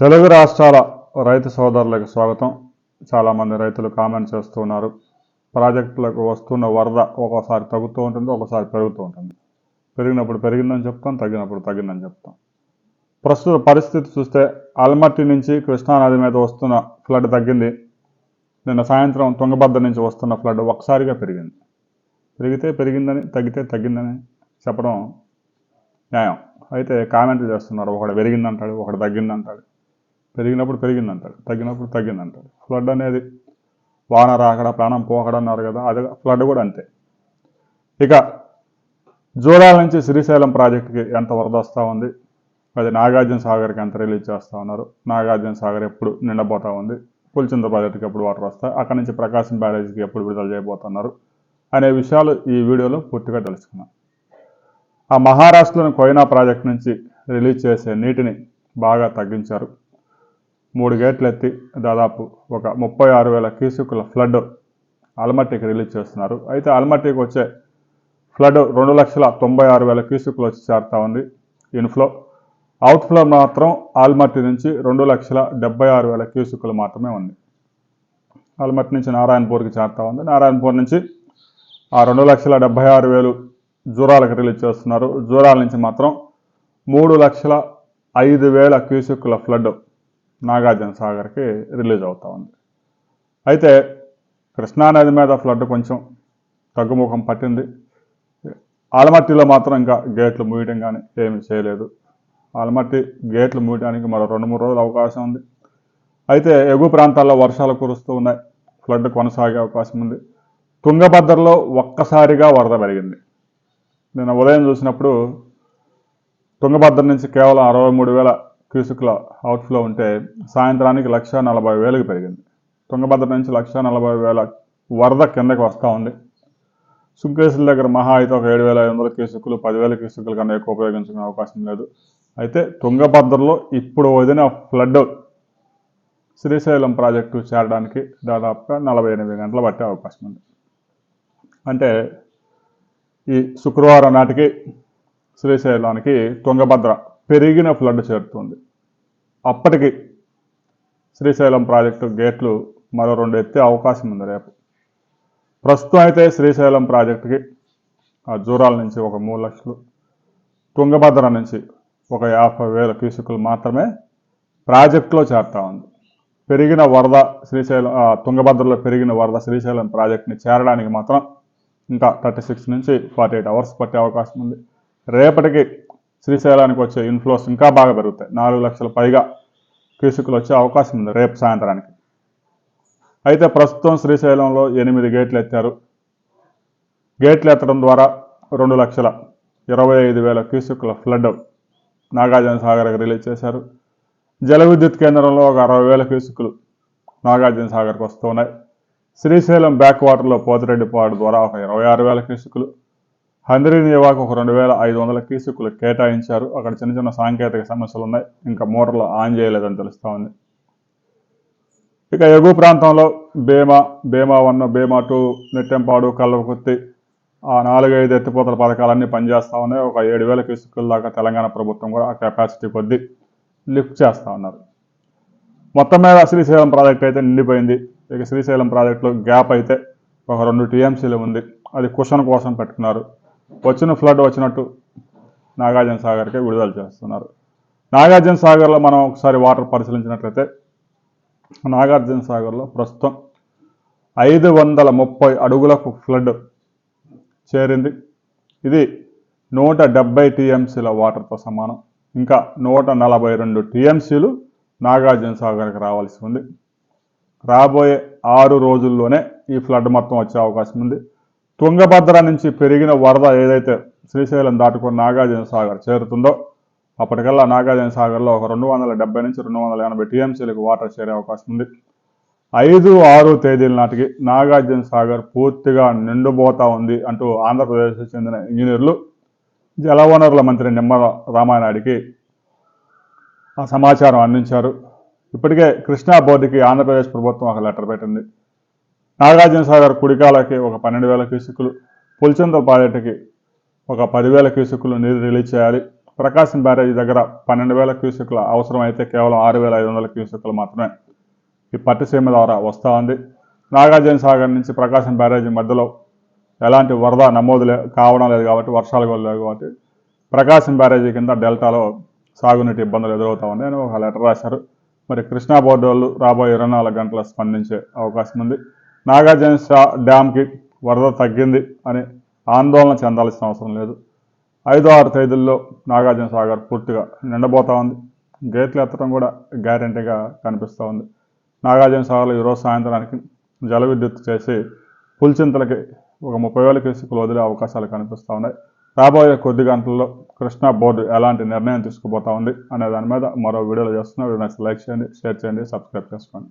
తెలుగు రాష్ట్రాల రైతు సోదరులకు స్వాగతం. చాలామంది రైతులు కామెంట్ చేస్తున్నారు. ప్రాజెక్టులకు వస్తున్న వరద ఒక్కోసారి తగ్గుతూ ఉంటుంది ఒక్కోసారి పెరుగుతూ ఉంటుంది. పెరిగినప్పుడు పెరిగిందని చెప్తాం తగ్గినప్పుడు తగ్గిందని చెప్తాం. ప్రస్తుత పరిస్థితి చూస్తే ఆల్మట్టి నుంచి కృష్ణానది మీద వస్తున్న ఫ్లడ్ తగ్గింది. నిన్న సాయంత్రం తుంగభద్ర నుంచి వస్తున్న ఫ్లడ్ ఒకసారిగా పెరిగింది. పెరిగితే పెరిగిందని తగ్గితే తగ్గిందని చెప్పడం న్యాయం. అయితే కామెంట్లు చేస్తున్నారు ఒకడు పెరిగిందంటాడు ఒకడు తగ్గిందంటాడు. పెరిగినప్పుడు పెరిగిందంటాడు తగ్గినప్పుడు తగ్గిందంటాడు. ఫ్లడ్ అనేది వాన రాకడ ప్రాణం పోకడ అన్నారు కదా అది ఫ్లడ్ కూడా అంతే. ఇక జూరాల నుంచి శ్రీశైలం ప్రాజెక్టుకి ఎంత వరద వస్తూ ఉంది? అది నాగార్జున సాగర్కి ఎంత రిలీజ్ చేస్తూ ఉన్నారు? నాగార్జున సాగర్ ఎప్పుడు నిండబోతూ ఉంది? పులిచింద ప్రాజెక్టుకి ఎప్పుడు వాటర్ వస్తాయి? అక్కడి నుంచి ప్రకాశం బ్యారేజ్కి ఎప్పుడు విడుదల చేయబోతున్నారు? అనే విషయాలు ఈ వీడియోలో పూర్తిగా తెలుసుకున్నాం ఆ మహారాష్ట్రలోని కోయినా ప్రాజెక్ట్ నుంచి రిలీజ్ చేసే నీటిని బాగా తగ్గించారు. మూడు గేట్లు ఎత్తి దాదాపు ఒక ముప్పై ఆరు వేల క్యూసిక్ల ఫ్లడ్ ఆల్మట్టికి రిలీజ్ చేస్తున్నారు. అయితే ఆల్మట్టికి వచ్చే ఫ్లడ్ రెండు లక్షల తొంభై ఆరు వేల క్యూసిక్లు వచ్చి చేరుతా ఉంది. ఇన్ఫ్లో అవుట్ఫ్లో మాత్రం ఆల్మట్టి నుంచి రెండు లక్షల డెబ్బై ఆరు వేల కీసుకులు మాత్రమే ఉంది. ఆల్మట్టి నుంచి నారాయణపూర్కి చేరుతా ఉంది. నారాయణపూర్ నుంచి ఆ రెండు లక్షల డెబ్బై ఆరు వేలు జూరాలకు రిలీజ్ చేస్తున్నారు. జూరాల నుంచి మాత్రం మూడు లక్షల ఐదు వేల క్యూసెక్కుల ఫ్లడ్ నాగార్జున సాగర్కి రిలీజ్ అవుతా ఉంది. అయితే కృష్ణానది మీద ఫ్లడ్ కొంచెం తగ్గుముఖం పట్టింది. ఆలమట్టిలో మాత్రం ఇంకా గేట్లు మూయటం కానీ ఏమి చేయలేదు. ఆలమట్టి గేట్లు మూయడానికి మరో రెండు మూడు రోజులు అవకాశం ఉంది. అయితే ఎగువ ప్రాంతాల్లో వర్షాలు కురుస్తూ ఉన్నాయి. ఫ్లడ్ కొనసాగే అవకాశం ఉంది. తుంగభద్రలో ఒక్కసారిగా వరద పెరిగింది. నేను ఉదయం చూసినప్పుడు తుంగభద్ర నుంచి కేవలం అరవై మూడు వేల క్యూసిక్ల అవుట్ఫ్లో ఉంటే సాయంత్రానికి లక్ష నలభై వేలకు పెరిగింది. తుంగభద్ర నుంచి లక్ష నలభై వేల వరద కిందకి వస్తూ ఉంది. సుంకేసుల దగ్గర మహా అయితే ఒక ఏడు వేల ఐదు వందల క్యూసిక్లు పదివేల క్యూసిక్ల కన్నా ఎక్కువ ఉపయోగించుకునే అవకాశం లేదు. అయితే తుంగభద్రలో ఇప్పుడు వదిన ఫ్లడ్ శ్రీశైలం ప్రాజెక్టు చేరడానికి దాదాపుగా నలభై ఎనిమిది గంటలు పట్టే అవకాశం ఉంది. అంటే ఈ శుక్రవారం నాటికి శ్రీశైలానికి తుంగభద్ర పెరిగిన ఫ్లడ్ చేరుతుంది. అప్పటికి శ్రీశైలం ప్రాజెక్టు గేట్లు మరో రెండు ఎత్తే అవకాశం ఉంది రేపు. ప్రస్తుతం అయితే శ్రీశైలం ప్రాజెక్టుకి ఆ జూరాల నుంచి ఒక మూడు లక్షలు తుంగభద్ర నుంచి ఒక యాభై వేల క్యూసిక్లు మాత్రమే ప్రాజెక్టులో చేరుతా ఉంది. పెరిగిన వరద శ్రీశైలం తుంగభద్రలో పెరిగిన వరద శ్రీశైలం ప్రాజెక్ట్ని చేరడానికి మాత్రం ఇంకా థర్టీ సిక్స్ నుంచి ఫార్టీ ఎయిట్ అవర్స్ పట్టే అవకాశం ఉంది. రేపటికి శ్రీశైలానికి వచ్చే ఇన్ఫ్లోస్ ఇంకా బాగా పెరుగుతాయి. నాలుగు లక్షల పైగా క్యూసిక్లు వచ్చే అవకాశం ఉంది రేపు సాయంత్రానికి. అయితే ప్రస్తుతం శ్రీశైలంలో ఎనిమిది గేట్లు ఎత్తారు. గేట్లు ఎత్తడం ద్వారా రెండు లక్షల ఇరవై ఐదు వేల క్యూసిక్ల ఫ్లడ్ నాగార్జున సాగర్కి రిలీజ్ చేశారు. జల విద్యుత్ కేంద్రంలో ఒక అరవై వేల క్యూసిక్లు నాగార్జున సాగర్కి వస్తున్నాయి. శ్రీశైలం బ్యాక్ వాటర్లో పోతిరెడ్డిపాడు ద్వారా ఒక ఇరవై ఆరు వేల క్యూసిక్లు హంద్రీ నివాకు ఒక రెండు వేల ఐదు వందల కీసుకులు కేటాయించారు. అక్కడ చిన్న చిన్న సాంకేతిక సమస్యలు ఉన్నాయి ఇంకా మోటార్లు ఆన్ చేయలేదని తెలుస్తూ ఉంది. ఇక ఎగువ ప్రాంతంలో భీమా భీమా వన్ భీమా టూ నెట్టెంపాడు కల్వకుర్తి ఆ నాలుగైదు ఎత్తిపోతల పథకాలన్నీ పనిచేస్తూ ఉన్నాయి. ఒక ఏడు వేల క్యూసిక్ల దాకా తెలంగాణ ప్రభుత్వం కూడా ఆ కెపాసిటీ కొద్దీ లిఫ్ట్ చేస్తూ ఉన్నారు. మొత్తం మీద శ్రీశైలం ప్రాజెక్ట్ అయితే నిండిపోయింది. ఇక శ్రీశైలం ప్రాజెక్టులో గ్యాప్ అయితే ఒక రెండు టీఎంసీలు ఉంది. అది కుషన్ కోసం పెట్టుకున్నారు. వచ్చిన ఫ్లడ్ వచ్చినట్టు నాగార్జున సాగర్కే విడుదల చేస్తున్నారు. నాగార్జున సాగర్లో మనం ఒకసారి వాటర్ పరిశీలించినట్లయితే నాగార్జున సాగర్లో ప్రస్తుతం ఐదు వందల ముప్పై అడుగులకు ఫ్లడ్ చేరింది. ఇది నూట డెబ్బై టీఎంసీల వాటర్తో సమానం. ఇంకా నూట నలభై రెండు టీఎంసీలు నాగార్జున సాగర్కి రావాల్సి ఉంది. రాబోయే ఆరు రోజుల్లోనే ఈ ఫ్లడ్ మొత్తం వచ్చే అవకాశం ఉంది. తుంగభద్ర నుంచి పెరిగిన వరద ఏదైతే శ్రీశైలం దాటుకుని నాగార్జున సాగర్ చేరుతుందో అప్పటికల్లా నాగార్జున సాగర్లో ఒక రెండు వందల డెబ్బై నుంచి రెండు వందల ఎనభై టీఎంసీలకు వాటర్ చేరే అవకాశం ఉంది. ఐదు ఆరు తేదీల నాటికి నాగార్జున సాగర్ పూర్తిగా నిండుబోతా ఉంది అంటూ ఆంధ్రప్రదేశ్కి చెందిన ఇంజనీర్లు జలవనరుల మంత్రి నిమ్మల రామానాయుడికి ఆ సమాచారం అందించారు. ఇప్పటికే కృష్ణా బోర్డుకి ఆంధ్రప్రదేశ్ ప్రభుత్వం ఒక లెటర్ పెట్టింది. నాగార్జున సాగర్ కుడికాలకి ఒక పన్నెండు వేల క్యూసిక్లు పులిచింతల ప్రాజెక్టుకి ఒక పదివేల క్యూసిక్లు నీరు రిలీజ్ చేయాలి. ప్రకాశం బ్యారేజ్ దగ్గర పన్నెండు వేల క్యూసెక్ల అవసరం అయితే కేవలం ఆరు వేల ఐదు వందల క్యూసెక్లు మాత్రమే ఈ పట్టిసీమ ద్వారా వస్తూ ఉంది. నాగార్జున సాగర్ నుంచి ప్రకాశం బ్యారేజీ మధ్యలో ఎలాంటి వరద నమోదు కావడం లేదు కాబట్టి వర్షాలు కూడా లేవు కాబట్టి ప్రకాశం బ్యారేజీ కింద డెల్టాలో సాగునీటి ఇబ్బందులు ఎదురవుతా ఉన్నాయని ఒక లెటర్ రాశారు. మరి కృష్ణా బోర్డు వాళ్ళు రాబోయే ఇరవై నాలుగు గంటల స్పందించే అవకాశం ఉంది. నాగార్జున సా- డ్యామ్కి వరద తగ్గింది అని ఆందోళన చెందాల్సిన అవసరం లేదు. ఐదు ఆరు తేదీల్లో నాగార్జున సాగర్ పూర్తిగా నిండబోతా ఉంది. గేట్లు ఎత్తడం కూడా గ్యారంటీగా కనిపిస్తూ ఉంది. నాగార్జున సాగర్లో ఈరోజు సాయంత్రానికి జల విద్యుత్ చేసి పులిచింతలకి ఒక ముప్పై వేల క్యూసెక్లు వదిలే అవకాశాలు కనిపిస్తూ ఉన్నాయి. రాబోయే కొద్ది గంటల్లో కృష్ణా బోర్డు ఎలాంటి నిర్ణయం తీసుకుపోతా ఉంది అనే దాని మీద మరో వీడియోలు చేస్తున్నా. వీడియో నచ్చితే లైక్ చేయండి షేర్ చేయండి సబ్స్క్రైబ్ చేసుకోండి.